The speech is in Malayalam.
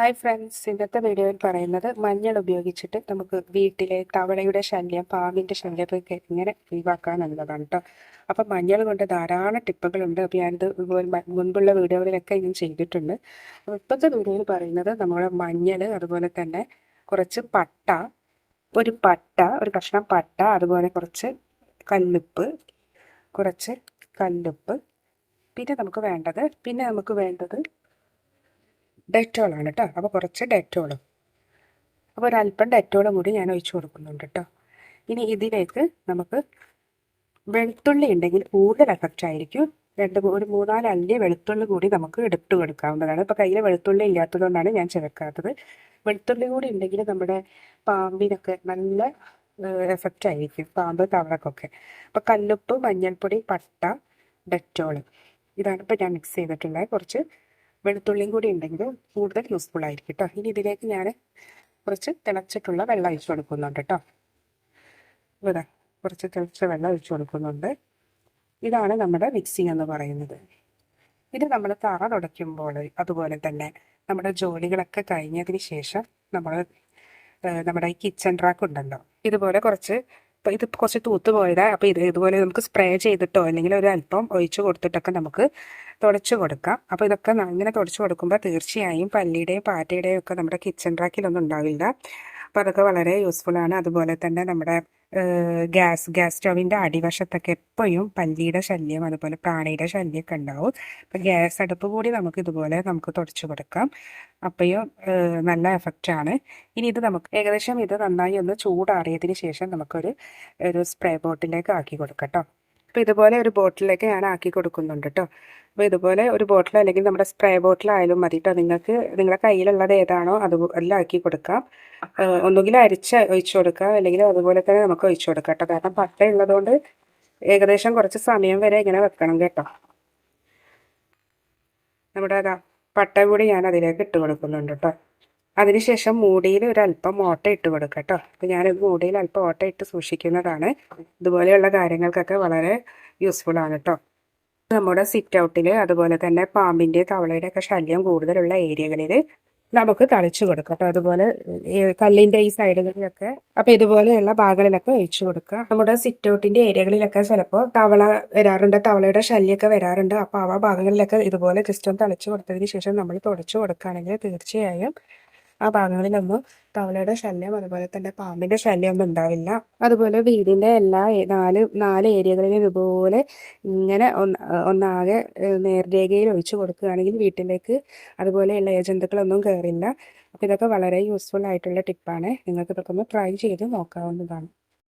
ഹായ് ഫ്രണ്ട്സ് ഇന്നത്തെ വീഡിയോയിൽ പറയുന്നത് മഞ്ഞൾ ഉപയോഗിച്ചിട്ട് നമുക്ക് വീട്ടിലെ തവളയുടെ ശല്യം പാമ്പിന്റെ ശല്യമൊക്കെ എങ്ങനെ ഒഴിവാക്കാം എന്നുള്ളതാണ് കേട്ടോ അപ്പം മഞ്ഞൾ കൊണ്ട് ധാരാളം ടിപ്പുകളുണ്ട് അപ്പോൾ ഞാനിത് മുൻപുള്ള വീഡിയോകളിലൊക്കെ ഞാൻ ചെയ്തിട്ടുണ്ട്. അപ്പോൾ ഇപ്പോഴത്തെ വീഡിയോയിൽ പറയുന്നത് നമ്മുടെ മഞ്ഞൾ അതുപോലെ തന്നെ കുറച്ച് പട്ട ഒരു പട്ട ഒരു കഷ്ണം പട്ട അതുപോലെ കുറച്ച് കല്ലുപ്പ് കുറച്ച് കല്ലുപ്പ്. പിന്നെ നമുക്ക് വേണ്ടത് പിന്നെ നമുക്ക് വേണ്ടത് ഡെറ്റോളാണ് കേട്ടോ അപ്പോൾ കുറച്ച് ഡെറ്റോളും അപ്പോൾ ഒരല്പം ഡെറ്റോളും കൂടി ഞാൻ ഒഴിച്ചു കൊടുക്കുന്നുണ്ട് കേട്ടോ ഇനി ഇതിലേക്ക് നമുക്ക് വെളുത്തുള്ളി ഉണ്ടെങ്കിൽ കൂടുതൽ എഫക്റ്റ് ആയിരിക്കും. രണ്ട് ഒരു മൂന്നാൽ അല്ലി വെളുത്തുള്ളി കൂടി നമുക്ക് എടുത്തു കൊടുക്കാവുന്നതാണ്. ഇപ്പോൾ കയ്യിൽ വെളുത്തുള്ളി ഇല്ലാത്തതുകൊണ്ടാണ് ഞാൻ ചേർക്കാത്തത്. വെളുത്തുള്ളി കൂടി ഉണ്ടെങ്കിൽ നമ്മുടെ പാമ്പിനൊക്കെ നല്ല എഫക്റ്റ് ആയിരിക്കും. പാമ്പ് തവളക്കൊക്കെ. അപ്പോൾ കല്ലുപ്പ് മഞ്ഞൾപ്പൊടി പട്ട ഡെറ്റോൾ ഇതാണ് ഇപ്പോൾ ഞാൻ മിക്സ് ചെയ്തിട്ടുള്ളത്. കുറച്ച് വെളുത്തുള്ളിയും കൂടി ഉണ്ടെങ്കിൽ കൂടുതൽ യൂസ്ഫുൾ ആയിരിക്കും കേട്ടോ ഇനി ഇതിലേക്ക് ഞാൻ കുറച്ച് തിളച്ചിട്ടുള്ള വെള്ളം ഒഴിച്ചു കൊടുക്കുന്നുണ്ട് കേട്ടോ ഇവിടെ കുറച്ച് തിളച്ച വെള്ളം ഒഴിച്ചു കൊടുക്കുന്നുണ്ട്. ഇതാണ് നമ്മുടെ മിക്സിങ് എന്ന് പറയുന്നത്. ഇത് നമ്മൾ തറ തുടയ്ക്കുമ്പോൾ അതുപോലെ തന്നെ നമ്മുടെ ജോലികളൊക്കെ കഴിഞ്ഞതിന് ശേഷം നമ്മൾ നമ്മുടെ ഈ കിച്ചൺ റാക്ക് ഉണ്ടല്ലോ ഇതുപോലെ കുറച്ച് ഇപ്പം ഇത് കുറച്ച് തൂത്ത് പോയതാ. അപ്പോൾ ഇത് ഇതുപോലെ നമുക്ക് സ്പ്രേ ചെയ്തിട്ടോ അല്ലെങ്കിൽ ഒരു അല്പം ഒഴിച്ച് കൊടുത്തിട്ടൊക്കെ നമുക്ക് തുടച്ചു കൊടുക്കാം. അപ്പോൾ ഇതൊക്കെ ഇങ്ങനെ തുടച്ചു കൊടുക്കുമ്പോൾ തീർച്ചയായും പല്ലിയുടെയും പാറ്റയുടെയും ഒക്കെ നമ്മുടെ കിച്ചൺ റാക്കിലൊന്നും ഉണ്ടാവില്ല. അപ്പോൾ അതൊക്കെ വളരെ യൂസ്ഫുൾ ആണ്. അതുപോലെ തന്നെ നമ്മുടെ ഗ്യാസ് ഗ്യാസ് സ്റ്റവിന്റെ അടിവശത്തൊക്കെ എപ്പോഴും പല്ലിയുടെ ശല്യം അതുപോലെ പ്രാണിയുടെ ശല്യമൊക്കെ ഉണ്ടാവും. അപ്പം ഗ്യാസ് അടുപ്പ് കൂടി നമുക്ക് ഇതുപോലെ നമുക്ക് തുടച്ചു കൊടുക്കാം. അപ്പോഴും നല്ല എഫക്റ്റ് ആണ് ഇനി ഇത് നമുക്ക് ഏകദേശം ഇത് നന്നായി ഒന്ന് ചൂടാറിയതിന് ശേഷം നമുക്കൊരു ഒരു സ്പ്രേ ബോട്ടിലേക്ക് ആക്കി കൊടുക്കട്ടോ. കേട്ടോ അപ്പോൾ ഇതുപോലെ ഒരു ബോട്ടിലേക്ക് ഞാൻ ആക്കി കൊടുക്കുന്നുണ്ട് കേട്ടോ അപ്പോൾ ഇതുപോലെ ഒരു ബോട്ടിൽ അല്ലെങ്കിൽ നമ്മുടെ സ്പ്രേ ബോട്ടിലായാലും മതി കേട്ടോ നിങ്ങൾക്ക് നിങ്ങളുടെ കയ്യിലുള്ളത് ഏതാണോ അത് എല്ലാം ആക്കി കൊടുക്കാം. ഒന്നുകിൽ അരിച്ച് ഒഴിച്ചു കൊടുക്കാം. അല്ലെങ്കിൽ അതുപോലെ തന്നെ നമുക്ക് ഒഴിച്ചു കൊടുക്കാം കേട്ടോ കാരണം പട്ട ഉള്ളതുകൊണ്ട് ഏകദേശം കുറച്ച് സമയം വരെ ഇങ്ങനെ വെക്കണം കേട്ടോ. നമ്മുടെ അതാ പട്ട കൂടി ഞാൻ അതിലേക്ക് ഇട്ട് കൊടുക്കുന്നുണ്ട് കേട്ടോ അതിനുശേഷം മൂടിയിൽ ഒരു അല്പം ഓട്ട ഇട്ട് കൊടുക്കുക കേട്ടോ അപ്പോൾ ഞാൻ മൂടിയിൽ അല്പം ഓട്ട ഇട്ട് സൂക്ഷിക്കുന്നതാണ്. ഇതുപോലെയുള്ള കാര്യങ്ങൾക്കൊക്കെ വളരെ യൂസ്ഫുൾ ആണ് കേട്ടോ നമ്മുടെ സിറ്റ് ഔട്ടിൽ അതുപോലെ തന്നെ പാമ്പിന്റെ തവളയുടെ ഒക്കെ ശല്യം കൂടുതലുള്ള ഏരിയകളിൽ നമുക്ക് തളിച്ചു കൊടുക്കാം കേട്ടോ. അതുപോലെ കല്ലിന്റെ ഈ സൈഡുകളിലൊക്കെ അപ്പൊ ഇതുപോലെയുള്ള ഭാഗങ്ങളിലൊക്കെ ഒഴിച്ചു കൊടുക്കുക. നമ്മുടെ സിറ്റ് ഔട്ടിന്റെ ഏരിയകളിലൊക്കെ ചിലപ്പോൾ തവള വരാറുണ്ട് തവളയുടെ ശല്യമൊക്കെ വരാറുണ്ട്. അപ്പൊ ആ ഭാഗങ്ങളിലൊക്കെ ഇതുപോലെ ജസ്റ്റ് ഒന്ന് തളിച്ചു കൊടുത്തതിന് ശേഷം നമ്മൾ തുടച്ചു കൊടുക്കുകയാണെങ്കിൽ തീർച്ചയായും ആ ഭാഗങ്ങളിലൊന്നും തവളയുടെ ശല്യം അതുപോലെ തന്നെ പാമ്പിന്റെ ശല്യം ഒന്നും ഉണ്ടാവില്ല. അതുപോലെ വീടിന്റെ എല്ലാ നാല് നാല് ഏരിയകളിലും ഇതുപോലെ ഇങ്ങനെ ഒന്ന് ഒന്നാകെ നേർരേഖയിൽ ഒഴിച്ചു കൊടുക്കുകയാണെങ്കിൽ വീട്ടിലേക്ക് അതുപോലെയുള്ള ഏജന്തുക്കളൊന്നും കയറില്ല അപ്പോൾ ഇതൊക്കെ വളരെ യൂസ്ഫുൾ ആയിട്ടുള്ള ടിപ്പാണ് നിങ്ങൾക്ക് ഇതൊക്കെ ഒന്ന് ട്രൈ ചെയ്ത് നോക്കാവുന്നതാണ്.